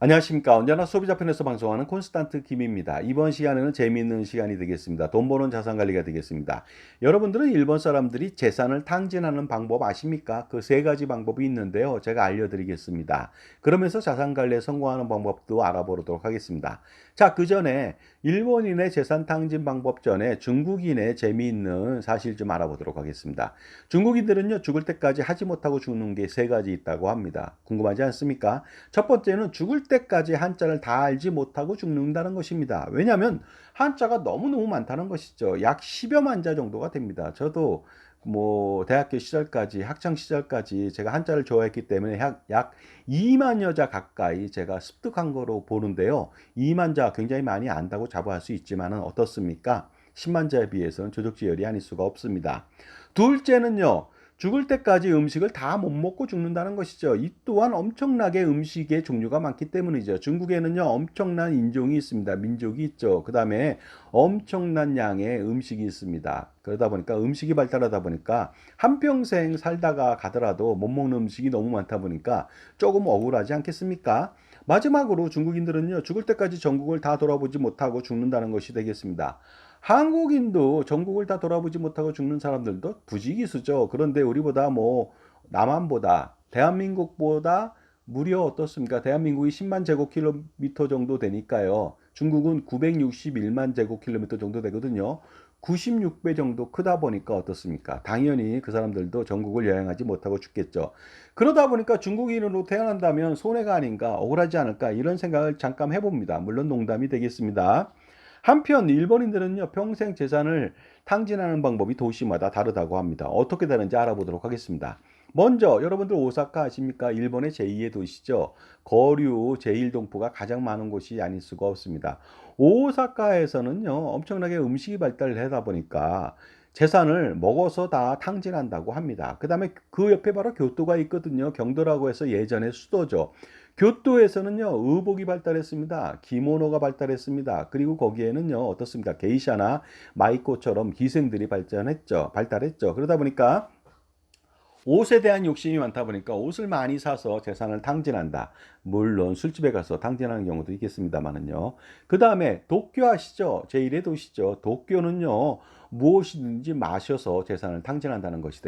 안녕하십니까. 언제나 소비자 편에서 방송하는 콘스탄트 김입니다. 이번 시간에는 재미있는 시간이 되겠습니다. 돈 버는 자산 관리가 되겠습니다. 여러분들은 일본 사람들이 재산을 탕진하는 방법 아십니까? 그 세 가지 방법이 있는데요. 제가 알려드리겠습니다. 그러면서 자산 관리에 성공하는 방법도 알아보도록 하겠습니다. 자, 그 전에 일본인의 재산 탕진 방법 전에 중국인의 재미있는 사실 좀 알아보도록 하겠습니다. 중국인들은요, 죽을 때까지 하지 못하고 죽는 게 세 가지 있다고 합니다. 궁금하지 않습니까? 첫 번째는 죽을 때까지 한자를 다 알지 못하고 죽는다는 것입니다. 왜냐하면 한자가 너무너무 많다는 것이죠. 약 10여만 자 정도가 됩니다. 저도 뭐 대학교 시절까지 학창 시절까지 제가 한자를 좋아했기 때문에 약, 약 2만 여 자 가까이 제가 습득한 거로 보는데요. 2만 자 굉장히 많이 안다고 자부할 수 있지만은 어떻습니까? 10만 자에 비해서는 조적지열이 아닐 수가 없습니다. 둘째는요. 죽을 때까지 음식을 다 못 먹고 죽는다는 것이죠. 이 또한 엄청나게 음식의 종류가 많기 때문이죠. 중국에는요, 엄청난 인종이 있습니다. 민족이 있죠. 그 다음에 엄청난 양의 음식이 있습니다. 그러다 보니까 음식이 발달하다 보니까 한평생 살다가 가더라도 못 먹는 음식이 너무 많다 보니까 조금 억울하지 않겠습니까? 마지막으로 중국인들은요, 죽을 때까지 전국을 다 돌아보지 못하고 죽는다는 것이 되겠습니다. 한국인도 전국을 다 돌아보지 못하고 죽는 사람들도 부지기수죠. 그런데 우리보다 뭐 남한보다 대한민국보다 무려 어떻습니까? 대한민국이 10만 제곱킬로미터 정도 되니까요. 중국은 961만 제곱킬로미터 정도 되거든요. 96배 정도 크다 보니까 어떻습니까? 당연히 그 사람들도 전국을 여행하지 못하고 죽겠죠. 그러다 보니까 중국인으로 태어난다면 손해가 아닌가, 억울하지 않을까, 이런 생각을 잠깐 해봅니다. 물론 농담이 되겠습니다. 한편 일본인들은요 평생 재산을 탕진하는 방법이 도시마다 다르다고 합니다. 어떻게 다른지 알아보도록 하겠습니다. 먼저 여러분들 오사카 아십니까? 일본의 제2의 도시죠. 거류 제1동포가 가장 많은 곳이 아닐 수가 없습니다. 오사카에서는요 엄청나게 음식이 발달하다 보니까 재산을 먹어서 다 탕진한다고 합니다. 그 다음에 그 옆에 바로 교토가 있거든요. 경도라고 해서 예전에 수도죠. 교토에서는요, 의복이 발달했습니다. 기모노가 발달했습니다. 그리고 거기에는요, 어떻습니까? 게이샤나 마이코처럼 기생들이 발전했죠. 발달했죠. 그러다 보니까 옷에 대한 욕심이 많다 보니까 옷을 많이 사서 재산을 탕진한다. 물론 술집에 가서 탕진하는 경우도 있겠습니다만은요. 그 다음에 도쿄 아시죠? 제1의 도시죠. 도쿄는요, 무엇이든지 마셔서 재산을 탕진한다는 것이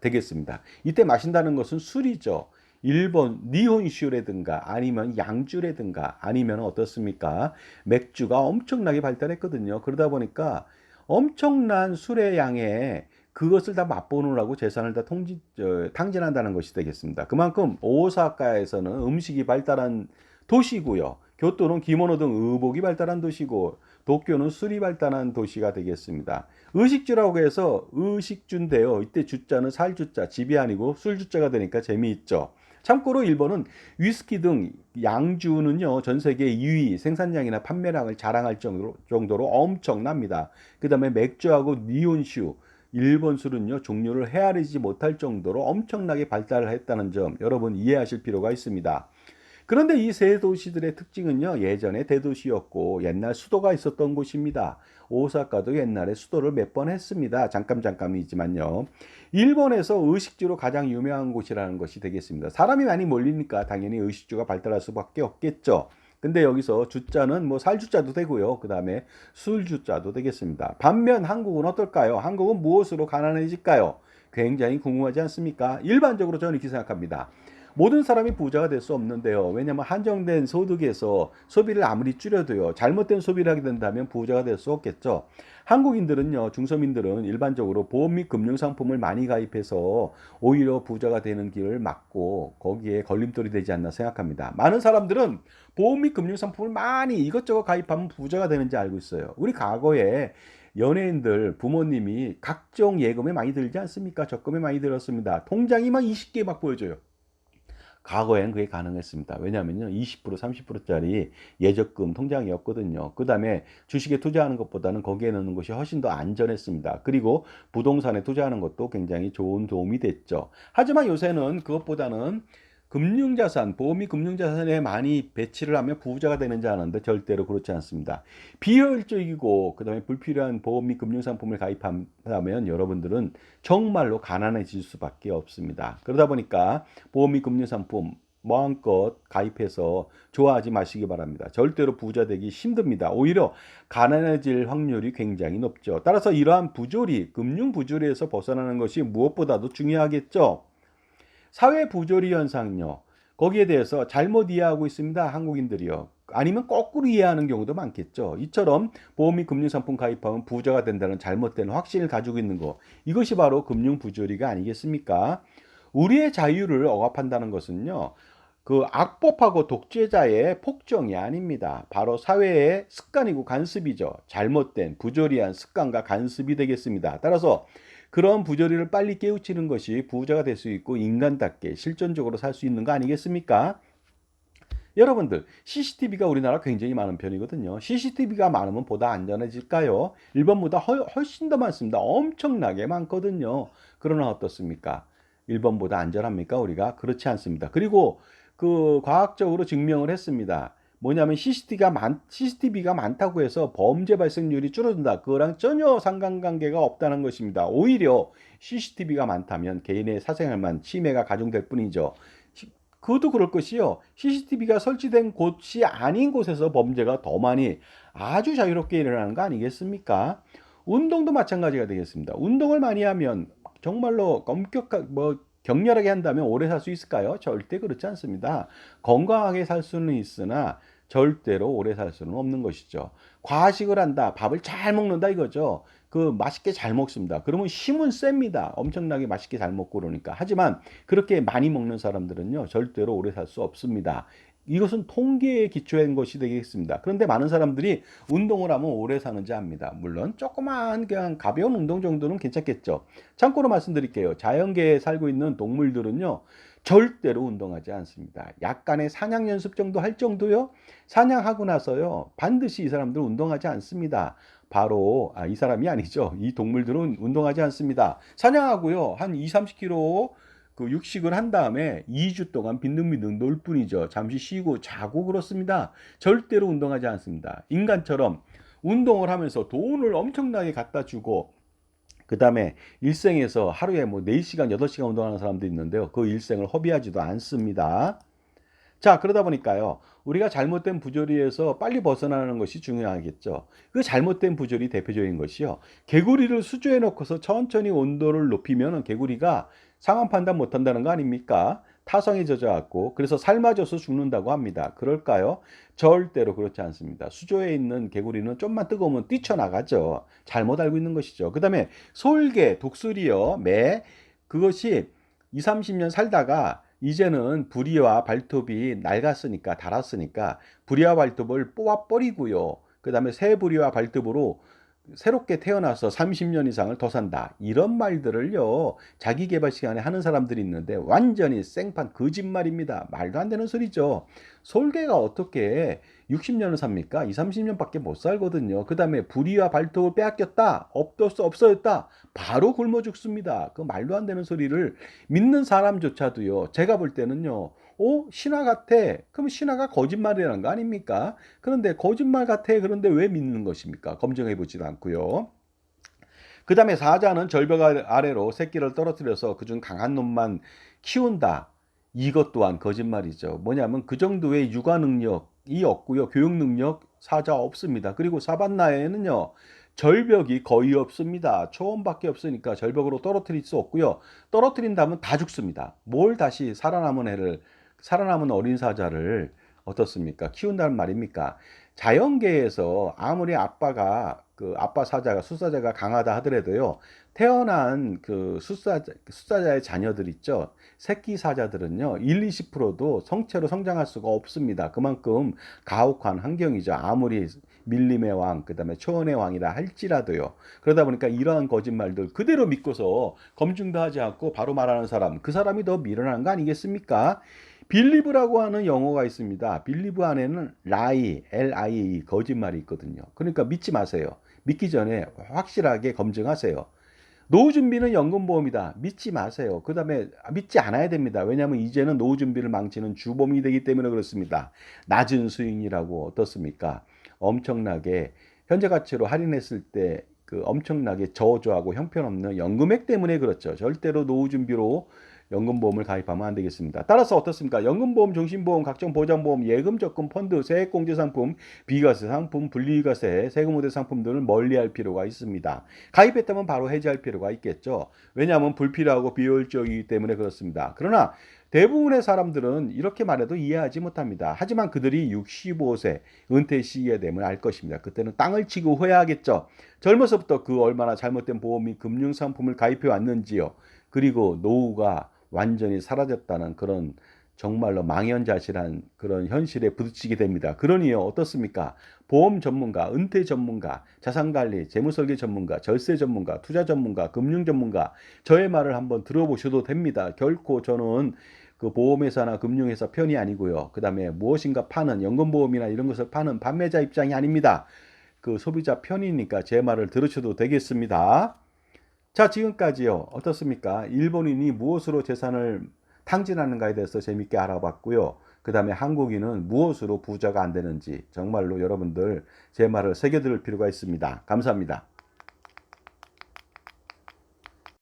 되겠습니다. 이때 마신다는 것은 술이죠. 일본 니혼슈라든가 아니면 양주라든가 아니면 어떻습니까? 맥주가 엄청나게 발달했거든요. 그러다 보니까 엄청난 술의 양에 그것을 다 맛보느라고 재산을 다 통지, 어, 탕진한다는 것이 되겠습니다. 그만큼 오사카에서는 음식이 발달한 도시고요. 교토는 기모노 등 의복이 발달한 도시고 도쿄는 술이 발달한 도시가 되겠습니다. 의식주라고 해서 의식주인데요. 이때 주자는 살주자, 집이 아니고 술주자가 되니까 재미있죠. 참고로 일본은 위스키 등 양주는요 전 세계 2위 생산량이나 판매량을 자랑할 정도로, 정도로 엄청납니다. 그 다음에 맥주하고 니온슈 일본 술은요 종류를 헤아리지 못할 정도로 엄청나게 발달을 했다는 점 여러분 이해하실 필요가 있습니다. 그런데 이 세 도시들의 특징은요, 예전에 대도시였고 옛날 수도가 있었던 곳입니다. 오사카도 옛날에 수도를 몇 번 했습니다. 잠깐 잠깐이지만요. 일본에서 의식주로 가장 유명한 곳이라는 것이 되겠습니다. 사람이 많이 몰리니까 당연히 의식주가 발달할 수밖에 없겠죠. 근데 여기서 주자는 뭐 살주자도 되고요. 그 다음에 술주자도 되겠습니다. 반면 한국은 어떨까요? 한국은 무엇으로 가난해질까요? 굉장히 궁금하지 않습니까? 일반적으로 저는 이렇게 생각합니다. 모든 사람이 부자가 될 수 없는데요. 왜냐하면 한정된 소득에서 소비를 아무리 줄여도요. 잘못된 소비를 하게 된다면 부자가 될 수 없겠죠. 한국인들은요, 중서민들은 일반적으로 보험 및 금융 상품을 많이 가입해서 오히려 부자가 되는 길을 막고 거기에 걸림돌이 되지 않나 생각합니다. 많은 사람들은 보험 및 금융 상품을 많이 이것저것 가입하면 부자가 되는지 알고 있어요. 우리 과거에 연예인들 부모님이 각종 예금에 많이 들지 않습니까? 적금에 많이 들었습니다. 통장이 막 20개 막 보여줘요. 과거에는 그게 가능했습니다. 왜냐하면요, 20% 30%짜리 예적금 통장이었거든요. 그 다음에 주식에 투자하는 것보다는 거기에 넣는 것이 훨씬 더 안전했습니다. 그리고 부동산에 투자하는 것도 굉장히 좋은 도움이 됐죠. 하지만 요새는 그것보다는 금융자산, 보험이 금융자산에 많이 배치를 하면 부자가 되는지 아는데 절대로 그렇지 않습니다. 비효율적이고 그 다음에 불필요한 보험 및 금융상품을 가입한다면 여러분들은 정말로 가난해질 수밖에 없습니다. 그러다 보니까 보험 및 금융상품 마음껏 가입해서 좋아하지 마시기 바랍니다. 절대로 부자 되기 힘듭니다. 오히려 가난해질 확률이 굉장히 높죠. 따라서 이러한 부조리, 금융 부조리에서 벗어나는 것이 무엇보다도 중요하겠죠. 사회 부조리 현상요. 거기에 대해서 잘못 이해하고 있습니다. 한국인들이요. 아니면 거꾸로 이해하는 경우도 많겠죠. 이처럼 보험 및 금융상품 가입하면 부자가 된다는 잘못된 확신을 가지고 있는 거. 이것이 바로 금융 부조리가 아니겠습니까? 우리의 자유를 억압한다는 것은요. 그 악법하고 독재자의 폭정이 아닙니다. 바로 사회의 습관이고 간습이죠. 잘못된 부조리한 습관과 간습이 되겠습니다. 따라서 그런 부조리를 빨리 깨우치는 것이 부자가 될 수 있고 인간답게 실존적으로 살 수 있는 거 아니겠습니까? 여러분들 CCTV가 우리나라 굉장히 많은 편이거든요. CCTV가 많으면 보다 안전해질까요? 일본보다 훨- 훨씬 더 많습니다. 엄청나게 많거든요. 그러나 어떻습니까? 일본보다 안전합니까? 우리가 그렇지 않습니다. 그리고 그 과학적으로 증명을 했습니다. 뭐냐면 CCTV가 많, CCTV가 많다고 해서 범죄 발생률이 줄어든다. 그거랑 전혀 상관관계가 없다는 것입니다. 오히려 CCTV가 많다면 개인의 사생활만 침해가 가중될 뿐이죠. 시- 그것도 그럴 것이요. CCTV가 설치된 곳이 아닌 곳에서 범죄가 더 많이 아주 자유롭게 일어나는 거 아니겠습니까? 운동도 마찬가지가 되겠습니다. 운동을 많이 하면 정말로 엄격한 뭐 격렬하게 한다면 오래 살 수 있을까요? 절대 그렇지 않습니다. 건강하게 살 수는 있으나 절대로 오래 살 수는 없는 것이죠. 과식을 한다, 밥을 잘 먹는다 이거죠. 그 맛있게 잘 먹습니다. 그러면 힘은 셉니다. 엄청나게 맛있게 잘 먹고 그러니까. 하지만 그렇게 많이 먹는 사람들은요, 절대로 오래 살 수 없습니다. 이것은 통계에 기초한 것이 되겠습니다. 그런데 많은 사람들이 운동을 하면 오래 사는지 압니다. 물론 조그만 그냥 가벼운 운동 정도는 괜찮겠죠. 참고로 말씀드릴게요. 자연계에 살고 있는 동물들은요. 절대로 운동하지 않습니다. 약간의 사냥 연습 정도 할 정도요. 사냥하고 나서요. 반드시 이 사람들은 운동하지 않습니다. 바로 아, 이 사람이 아니죠. 이 동물들은 운동하지 않습니다. 사냥하고요. 한 2, 30km 그 육식을 한 다음에 2주 동안 빈둥빈둥 놀 뿐이죠. 잠시 쉬고 자고 그렇습니다. 절대로 운동하지 않습니다. 인간처럼 운동을 하면서 돈을 엄청나게 갖다 주고 그 다음에 일생에서 하루에 뭐 4시간, 8시간 운동하는 사람도 있는데요. 그 일생을 허비하지도 않습니다. 자, 그러다 보니까요. 우리가 잘못된 부조리에서 빨리 벗어나는 것이 중요하겠죠. 그 잘못된 부조리 대표적인 것이요. 개구리를 수조에 넣고서 천천히 온도를 높이면 개구리가 상황 판단 못 한다는 거 아닙니까? 타성에 젖어갖고 그래서 삶아져서 죽는다고 합니다. 그럴까요? 절대로 그렇지 않습니다. 수조에 있는 개구리는 좀만 뜨거우면 뛰쳐나가죠. 잘못 알고 있는 것이죠. 그 다음에 솔개, 독수리요, 매 그것이 2, 30년 살다가 이제는 부리와 발톱이 낡았으니까 닳았으니까 부리와 발톱을 뽑아 버리고요. 그 다음에 새 부리와 발톱으로 새롭게 태어나서 30년 이상을 더 산다. 이런 말들을요, 자기 개발 시간에 하는 사람들이 있는데 완전히 생판 거짓말입니다. 말도 안 되는 소리죠. 솔개가 어떻게 60년을 삽니까? 2, 30년밖에 못 살거든요. 그 다음에 부리와 발톱을 빼앗겼다. 없었어, 없어졌다. 바로 굶어 죽습니다. 그 말도 안 되는 소리를 믿는 사람조차도요, 제가 볼 때는요, 오, 신화 같아. 그럼 신화가 거짓말이라는 거 아닙니까? 그런데 거짓말 같아. 그런데 왜 믿는 것입니까? 검증해 보지도 않고요. 그 다음에 사자는 절벽 아래로 새끼를 떨어뜨려서 그중 강한 놈만 키운다. 이것 또한 거짓말이죠. 뭐냐면 그 정도의 육아 능력이 없고요. 교육 능력 사자 없습니다. 그리고 사반나에는요. 절벽이 거의 없습니다. 초원밖에 없으니까 절벽으로 떨어뜨릴 수 없고요. 떨어뜨린다면 다 죽습니다. 뭘 다시 살아남은 애를 살아남은 어린 사자를 어떻습니까? 키운다는 말입니까? 자연계에서 아무리 아빠가 그 아빠 사자가 수사자가 강하다 하더라도요. 태어난 그 수사자 수사자의 자녀들 있죠. 새끼 사자들은요. 1, 20%도 성체로 성장할 수가 없습니다. 그만큼 가혹한 환경이죠. 아무리 밀림의 왕, 그다음에 초원의 왕이라 할지라도요. 그러다 보니까 이러한 거짓말들 그대로 믿고서 검증도 하지 않고 바로 말하는 사람, 그 사람이 더 미련한 거 아니겠습니까? 빌리브라고 하는 영어가 있습니다. 빌리브 안에는 lie, L-I-E, 거짓말이 있거든요. 그러니까 믿지 마세요. 믿기 전에 확실하게 검증하세요. 노후 준비는 연금보험이다. 믿지 마세요. 그 다음에 믿지 않아야 됩니다. 왜냐하면 이제는 노후 준비를 망치는 주범이 되기 때문에 그렇습니다. 낮은 수익이라고 어떻습니까? 엄청나게 현재 가치로 할인했을 때 그 엄청나게 저조하고 형편없는 연금액 때문에 그렇죠. 절대로 노후 준비로 연금보험을 가입하면 안 되겠습니다. 따라서 어떻습니까? 연금보험, 종신보험, 각종 보장보험, 예금, 적금, 펀드, 세액공제 상품, 비과세 상품, 분리과세, 세금 우대 상품 들을 멀리할 필요가 있습니다. 가입했다면 바로 해지할 필요가 있겠죠. 왜냐하면 불필요하고 비효율적이기 때문에 그렇습니다. 그러나 대부분의 사람들은 이렇게 말해도 이해하지 못합니다. 하지만 그들이 65세 은퇴 시기에 되면 알 것입니다. 그때는 땅을 치고 후회하겠죠. 젊어서부터 그 얼마나 잘못된 보험이 금융상품을 가입해 왔는지요. 그리고 노후가 완전히 사라졌다는 그런 정말로 망연자실한 그런 현실에 부딪히게 됩니다. 그러니요, 어떻습니까? 보험 전문가, 은퇴 전문가, 자산관리, 재무설계 전문가, 절세 전문가, 투자 전문가, 금융 전문가, 저의 말을 한번 들어보셔도 됩니다. 결코 저는 그 보험회사나 금융회사 편이 아니고요. 그 다음에 무엇인가 파는 연금보험이나 이런 것을 파는 판매자 입장이 아닙니다. 그 소비자 편이니까 제 말을 들으셔도 되겠습니다. 자, 지금까지요. 어떻습니까? 일본인이 무엇으로 재산을 탕진하는가에 대해서 재밌게 알아봤고요. 그 다음에 한국인은 무엇으로 부자가 안 되는지 정말로 여러분들 제 말을 새겨들을 필요가 있습니다. 감사합니다.